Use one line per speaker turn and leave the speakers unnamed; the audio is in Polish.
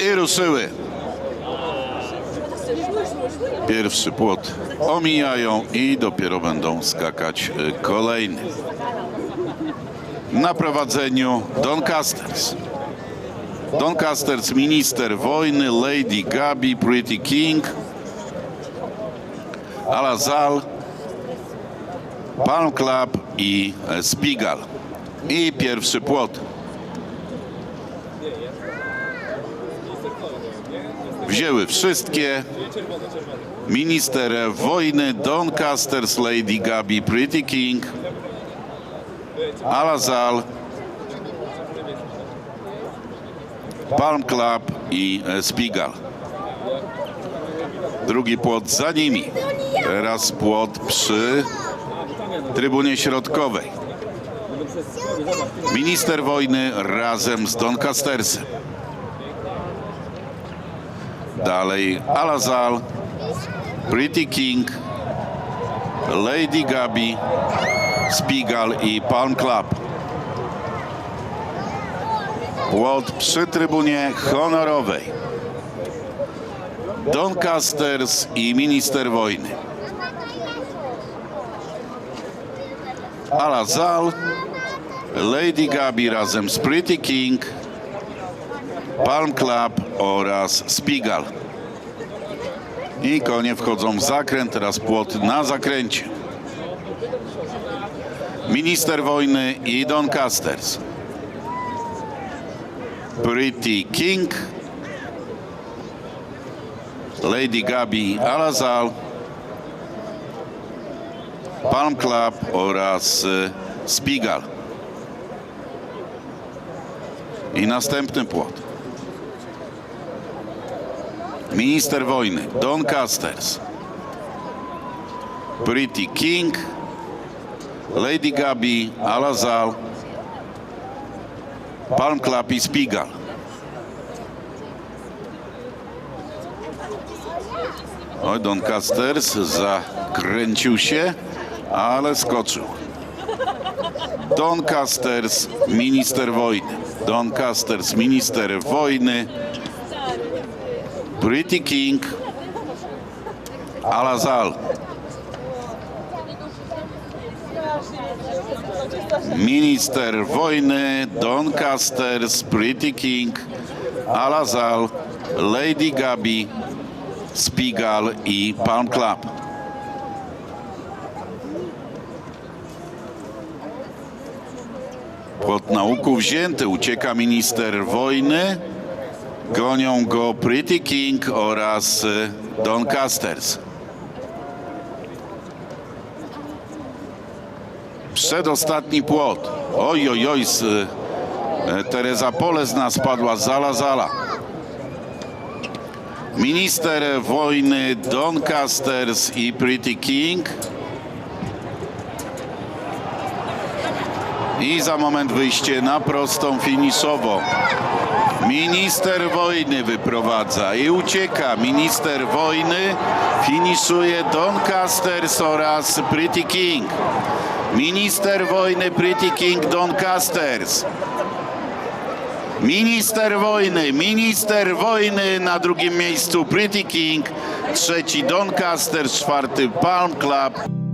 I ruszyły. Pierwszy płot omijają i dopiero będą skakać y, kolejny. Na prowadzeniu Doncasters. Doncasters, minister wojny, Lady Gabi, Pretty King, Alazal, Palm Club i e, Spigal. I pierwszy płot. Wzięły wszystkie. Minister wojny Doncasters, Lady Gabi, Pretty King, Alazal, Palm Club i e, Spigal. Drugi płot za nimi. Teraz płot przy trybunie środkowej. Minister wojny razem z Doncastersem. Dalej Alazal, Pretty King, Lady Gabi, Spigal i Palm Club. Płot przy trybunie honorowej. Doncasters i minister wojny. Alazal, Lady Gabi razem z Pretty King, Palm Club oraz Spigal. I konie wchodzą w zakręt, teraz płot na zakręcie. Minister wojny i Doncasters. Pretty King, Lady Gabi Alazal, Palm Club oraz y, Spigal. I następny płot. Minister wojny Doncasters, Pretty King, Lady Gabi Alazal, Palm Club i Spigal. Oj, Doncasters zakręcił się, ale skoczył. Doncasters, minister wojny. Doncasters, minister wojny. Pretty King, Alazal. Minister wojny, Doncasters, Pretty King, Alazal, Lady Gabi, Spigal i Palm Club. Pod nauku wzięty ucieka minister wojny. Gonią go Pretty King oraz y, Doncasters. Przedostatni płot. Oj, oj, oj, y, Teresa Polezna spadła Zala Zala. Minister wojny Doncasters i Pretty King. I za moment wyjście na prostą finiszową. Minister wojny wyprowadza i ucieka. Minister wojny finiszuje Doncasters oraz Pretty King. Minister wojny Pretty King Doncasters. Minister wojny, minister wojny na drugim miejscu Pretty King, trzeci Doncasters, czwarty Palm Club.